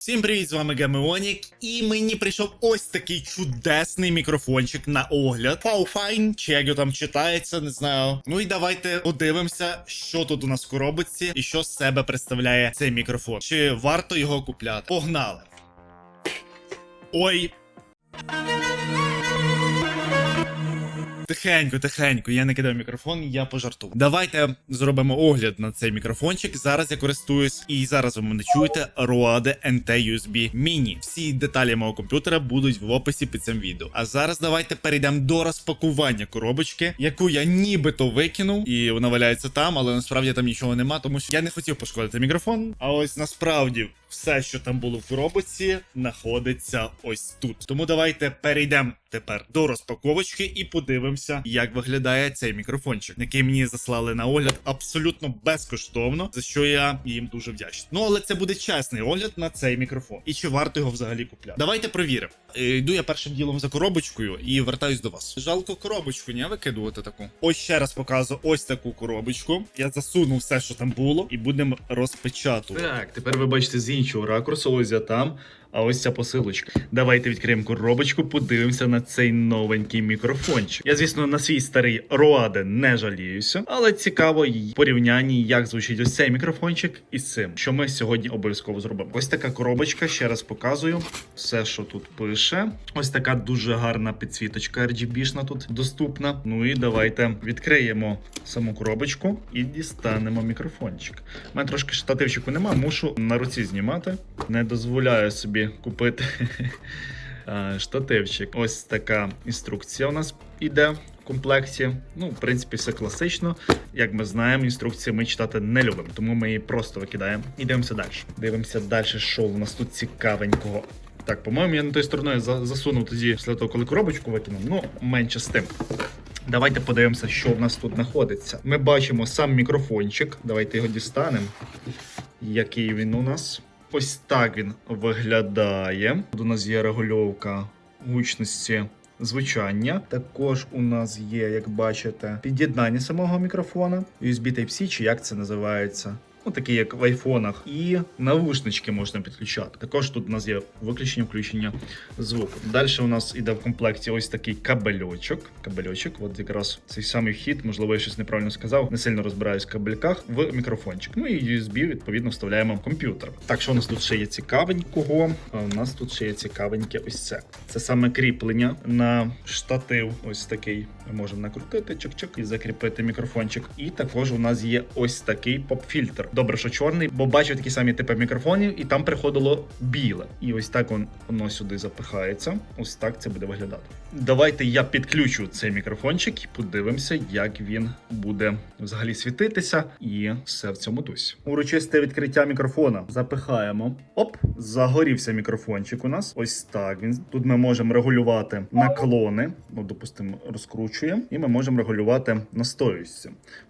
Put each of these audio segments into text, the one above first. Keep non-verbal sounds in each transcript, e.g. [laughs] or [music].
Всім привіт, з вами Гамеонік, і мені прийшов ось такий чудесний мікрофончик на огляд. Пауфайн, чи як його там читається, не знаю. Ну і давайте подивимося, що тут у нас в коробочці і що з себе представляє цей мікрофон. Чи варто його купляти? Погнали! Ой. Тихенько, тихенько, я не кидав мікрофон, я пожартував. Давайте зробимо огляд на цей мікрофончик. Зараз я користуюсь, і зараз ви мене чуєте Rode NT USB Mini. Всі деталі мого комп'ютера будуть в описі під цим відео. А зараз давайте перейдемо до розпакування коробочки, яку я нібито викинув, і вона валяється там, але насправді там нічого нема, тому що я не хотів пошкодити мікрофон. А ось насправді все, що там було в коробочці, знаходиться ось тут. Тому давайте перейдемо тепер до розпаковочки і подивимося, як виглядає цей мікрофончик, який мені заслали на огляд абсолютно безкоштовно, за що я їм дуже вдячний. Ну але це буде чесний огляд на цей мікрофон. І чи варто його взагалі купляти? Давайте провіримо. Е, Йду я першим ділом за коробочкою і вертаюсь до вас. Жалко коробочку, не викидувати таку. Ось ще раз показую ось таку коробочку. Я засунув все, що там було, і будемо розпечатувати. Так, тепер ви бачите з іншого ракурсу, ось я там. А ось ця посилочка. Давайте відкриємо коробочку, подивимося на цей новенький мікрофончик. Я, звісно, на свій старий Роаде не жаліюся, але цікаво в порівнянні, як звучить ось цей мікрофончик із цим, що ми сьогодні обов'язково зробимо. Ось така коробочка, ще раз показую все, що тут пише. Ось така дуже гарна підсвіточка RGB-шна тут доступна. Ну і давайте відкриємо саму коробочку і дістанемо мікрофончик. У мене трошки штативчику нема, мушу на руці знімати. Не дозволяю собі купити [laughs] е, штативчик. Ось така інструкція у нас іде в комплекті. Ну, в принципі, все класично. Як ми знаємо, інструкції ми читати не любимо, тому ми її просто викидаємо і дивимося далі. Дивимося далі, що у нас тут цікавенького. Так, по-моєму, я не тою стороною засунув тоді після того, коли коробочку викинув. Ну, менше з тим. Давайте подивимося, що в нас тут знаходиться. Ми бачимо сам мікрофончик. Давайте його дістанемо. Який він у нас? Ось так він виглядає. Тут у нас є регульовка гучності звучання. Також у нас є, як бачите, під'єднання самого мікрофона, USB Type-C, чи як це називається. Ну, такі як в айфонах, і навушнички можна підключати. Також тут у нас є виключення, включення звуку. Далі у нас іде в комплекті ось такий кабельочок. Кабельочок, от якраз цей самий вхід, можливо, я щось неправильно сказав. Не сильно розбираюсь в кабельках в мікрофончик. Ну і USB, відповідно, вставляємо в комп'ютер. Так, що у нас тут ще є цікавенького? У нас тут ще є цікавеньке ось це. Це саме кріплення на штатив. Ось такий. Ми можемо накрутити чик-чик і закріпити мікрофончик. І також у нас є ось такий поп-фільтр. Добре, що чорний, бо бачив такі самі типи мікрофонів, і там приходило біле. І ось так вон- воно сюди запихається. Ось так це буде виглядати. Давайте я підключу цей мікрофончик і подивимося, як він буде взагалі світитися, і все в цьому дусі. Урочисте відкриття мікрофона. Запихаємо. Оп, загорівся мікрофончик у нас. Ось так. Він тут ми можемо регулювати наклони. Ну, допустимо, розкручуємо, і ми можемо регулювати настоювання.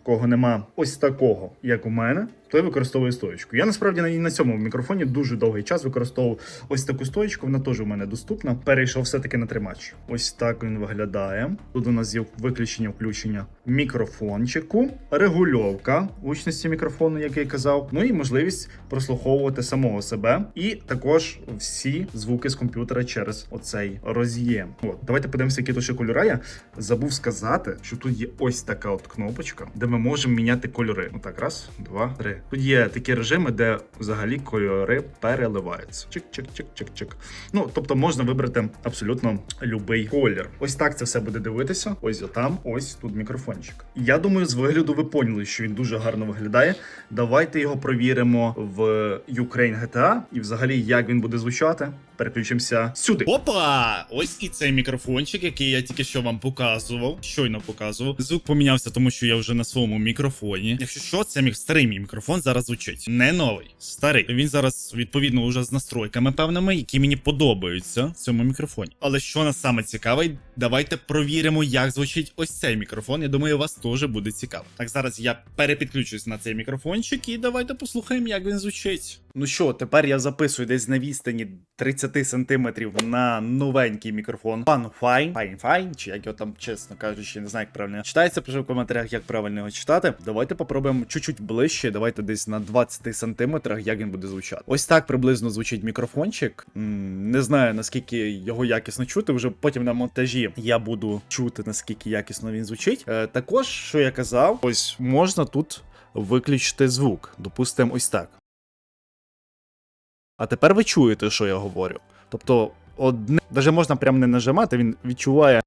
Кого нема ось такого, як у мене. Той використовує стоєчку. Я насправді на, на цьому мікрофоні дуже довгий час використовував ось таку стоєчку. Вона теж у мене доступна. Перейшов все-таки на тримач. Ось так він виглядає. Тут у нас є виключення, включення мікрофончику, регульовка гучності мікрофону, як я казав. Ну і можливість прослуховувати самого себе, і також всі звуки з комп'ютера через оцей роз'єм. От, давайте подивимося, які тут ще кольори. Я забув сказати, що тут є ось така от кнопочка, де ми можемо міняти кольори. Отак, раз, два, три. Тут є такі режими, де взагалі кольори переливаються. Чик-чик-чик-чик-чик. Ну, тобто можна вибрати абсолютно любий колір. Ось так це все буде дивитися. Ось там, ось тут мікрофончик. Я думаю, з вигляду ви поняли, що він дуже гарно виглядає. Давайте його провіримо в Ukraine GTA і взагалі як він буде звучати. Переключимося сюди. Опа! Ось і цей мікрофончик, який я тільки що вам показував, щойно показував. Звук помінявся, тому що я вже на своєму мікрофоні. Якщо що, це мій старий мій мікрофон зараз звучить. Не новий, старий. Він зараз відповідно вже з настройками певними, які мені подобаються в цьому мікрофоні. Але що нас саме цікаве, давайте провіримо, як звучить ось цей мікрофон. Я думаю, вас теж буде цікаво. Так, зараз я перепідключусь на цей мікрофончик і давайте послухаємо, як він звучить. Ну що, тепер я записую десь на відстані 30 сантиметрів на новенький мікрофон. Fun Fine, Fine Fine, чи як його там, чесно кажучи, не знаю, як правильно читається. Пиши в коментарях, як правильно його читати. Давайте попробуємо чуть-чуть ближче. Давайте десь на 20 сантиметрах, як він буде звучати. Ось так приблизно звучить мікрофончик. Не знаю наскільки його якісно чути. Вже потім на монтажі я буду чути наскільки якісно він звучить. Е, також, що я казав, ось можна тут виключити звук. Допустимо, ось так. А тепер ви чуєте, що я говорю. Тобто, одне, навіть можна прям не нажимати, він відчуває.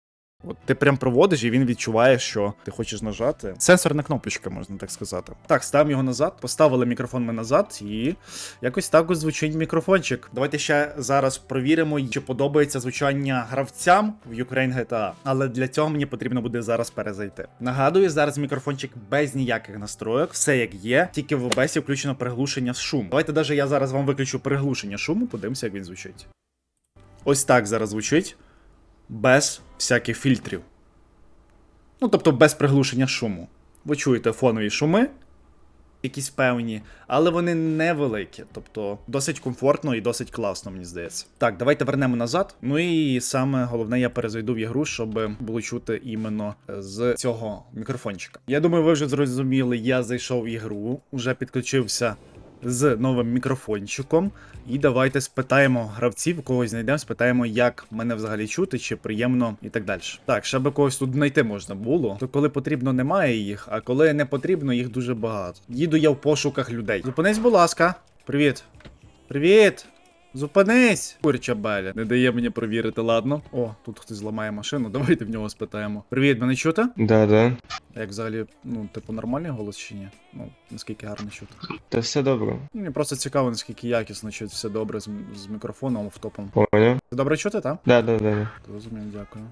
От ти прям проводиш, і він відчуває, що ти хочеш нажати. Сенсорна кнопочка, можна так сказати. Так, ставимо його назад, поставили мікрофон ми назад, і якось так ось звучить мікрофончик. Давайте ще зараз провіримо, чи подобається звучання гравцям в Ukraine GTA. Але для цього мені потрібно буде зараз перезайти. Нагадую, зараз мікрофончик без ніяких настройок, все як є, тільки в OBS включено приглушення шуму. Давайте навіть я зараз вам виключу приглушення шуму, подивимося, як він звучить. Ось так зараз звучить. Без всяких фільтрів. Ну, тобто без приглушення шуму. Ви чуєте фонові шуми, якісь певні, але вони невеликі. Тобто досить комфортно і досить класно, мені здається. Так, давайте вернемо назад. Ну і саме головне, я перезайду в ігру, щоб було чути іменно з цього мікрофончика. Я думаю, ви вже зрозуміли, я зайшов в ігру, вже підключився з новим мікрофончиком. І давайте спитаємо гравців, когось знайдемо, спитаємо, як мене взагалі чути, чи приємно і так далі. Так, ще би когось тут знайти можна було. То коли потрібно, немає їх, а коли не потрібно, їх дуже багато. Їду я в пошуках людей. Зупинись, будь ласка. Привіт. Привіт. Зупинись! Курча беля. Не дає мені провірити, ладно. О, тут хтось зламає машину. [laughs] Давайте в нього спитаємо. Привіт, мене чути? Да, да. Як взагалі, ну, типу, нормальний голос чи ні? Ну, наскільки гарно чути. Та все добре. Мені просто цікаво, наскільки якісно чуть все добре з, з мікрофоном автопом. Поняв? Це добре чути, так? Да, да, да. да. Розумію, дякую.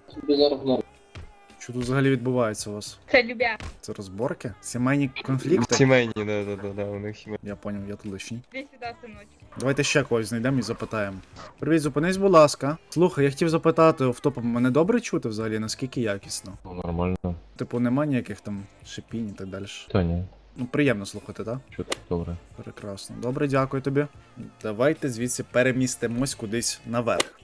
Що тут взагалі відбувається у вас? Це любя. Це розборки? Сімейні конфлікти? Сімейні, да, да, да, да, у них сімейні. Я поняв, я тут лишній. Іди сюди, синочок. Давайте ще когось знайдемо і запитаємо. Привіт, зупинись, будь ласка. Слухай, я хотів запитати автопом, мене добре чути взагалі, наскільки якісно? Ну, нормально. Типу, нема ніяких там шипінь і так далі. Та ні, Ну, приємно слухати, так? що тут добре. Прекрасно. Добре, дякую тобі. Давайте звідси перемістимось кудись наверх.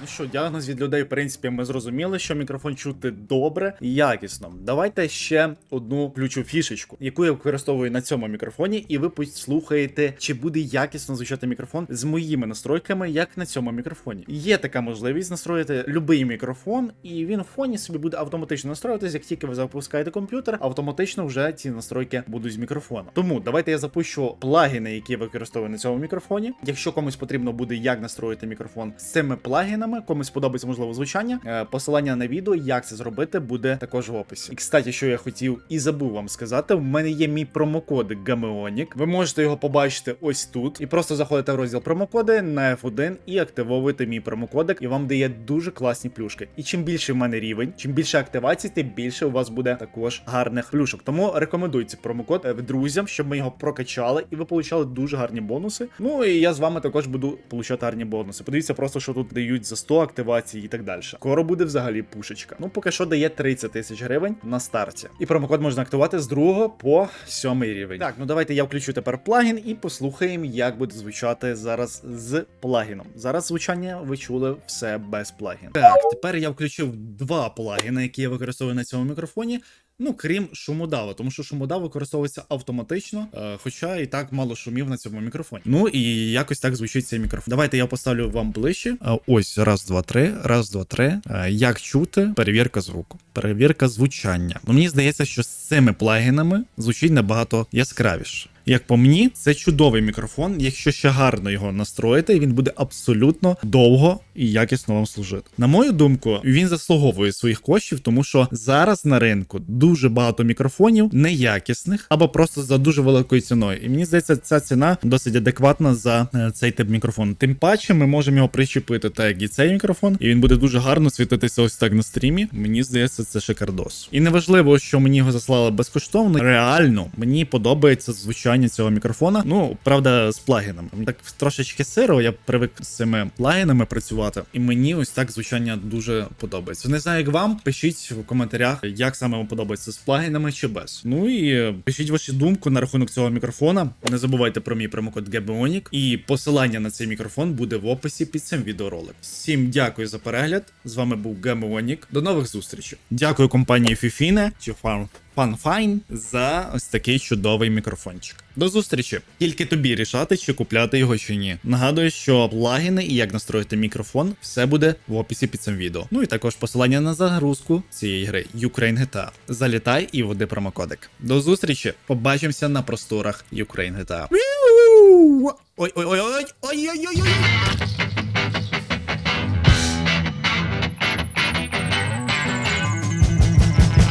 Ну що, діагноз від людей, в принципі, ми зрозуміли, що мікрофон чути добре і якісно. Давайте ще одну ключу фішечку, яку я використовую на цьому мікрофоні, і ви послухаєте, чи буде якісно звучати мікрофон з моїми настройками, як на цьому мікрофоні. Є така можливість настроїти будь-який мікрофон, і він в фоні собі буде автоматично настроюватись, як тільки ви запускаєте комп'ютер, автоматично вже ці настройки будуть з мікрофона. Тому давайте я запущу плагіни, які я використовую на цьому мікрофоні. Якщо комусь потрібно буде, як настроїти мікрофон з цими плагінами, комусь сподобається можливо звучання. е, Посилання на відео, як це зробити, буде також в описі. І кстати, що я хотів і забув вам сказати, в мене є мій промокод Гамеонік. Ви можете його побачити ось тут. І просто заходите в розділ промокоди на F1 і активовуєте мій промокодик, і вам дає дуже класні плюшки. І чим більше в мене рівень, чим більше активацій, тим більше у вас буде також гарних плюшок. Тому рекомендую цей промокод е, друзям, щоб ми його прокачали, і ви получали дуже гарні бонуси. Ну і я з вами також буду получати гарні бонуси. Подивіться просто, що тут дають за 100 активацій і так далі. Скоро буде взагалі пушечка. Ну поки що дає 30 тисяч гривень на старті. І промокод можна активувати з 2 по 7 рівень. Так, ну давайте я включу тепер плагін і послухаємо, як буде звучати зараз з плагіном. Зараз звучання ви чули все без плагіну. Так, тепер я включив два плагіни, які я використовую на цьому мікрофоні. Ну, крім шумодава, тому що шумодав використовується автоматично, е, хоча і так мало шумів на цьому мікрофоні. Ну і якось так звучить цей мікрофон. Давайте я поставлю вам ближче. Е, ось раз, два, три, раз, два, три. Е, як чути? Перевірка звуку, перевірка звучання. Ну мені здається, що з цими плагінами звучить набагато яскравіше. Як по мені, це чудовий мікрофон. Якщо ще гарно його настроїти, він буде абсолютно довго і якісно вам служити. На мою думку, він заслуговує своїх коштів, тому що зараз на ринку дуже багато мікрофонів неякісних або просто за дуже великою ціною. І мені здається, ця ціна досить адекватна за е, цей тип мікрофону. Тим паче, ми можемо його причепити, так як і цей мікрофон, і він буде дуже гарно світитися ось так на стрімі. Мені здається, це шикардос. І неважливо, що мені його заслали безкоштовно. Реально мені подобається звучання звучання цього мікрофона. Ну, правда, з плагінами. Так трошечки сиро, я привик з цими плагінами працювати, і мені ось так звучання дуже подобається. Не знаю, як вам. Пишіть в коментарях, як саме вам подобається з плагінами чи без. Ну і пишіть вашу думку на рахунок цього мікрофона. Не забувайте про мій промокод GBONIC. І посилання на цей мікрофон буде в описі під цим відеороликом. Всім дякую за перегляд. З вами був GBONIC. До нових зустрічей. Дякую компанії Fifine чи Farm FunFine за ось такий чудовий мікрофончик. До зустрічі! Тільки тобі рішати, чи купляти його чи ні. Нагадую, що плагіни і як настроїти мікрофон, все буде в описі під цим відео. Ну і також посилання на загрузку цієї гри Ukraine GTA. Залітай і введи промокодик. До зустрічі! Побачимося на просторах Ukraine GTA. Ой-ой-ой! Ой-ой-ой! Ой-ой-ой!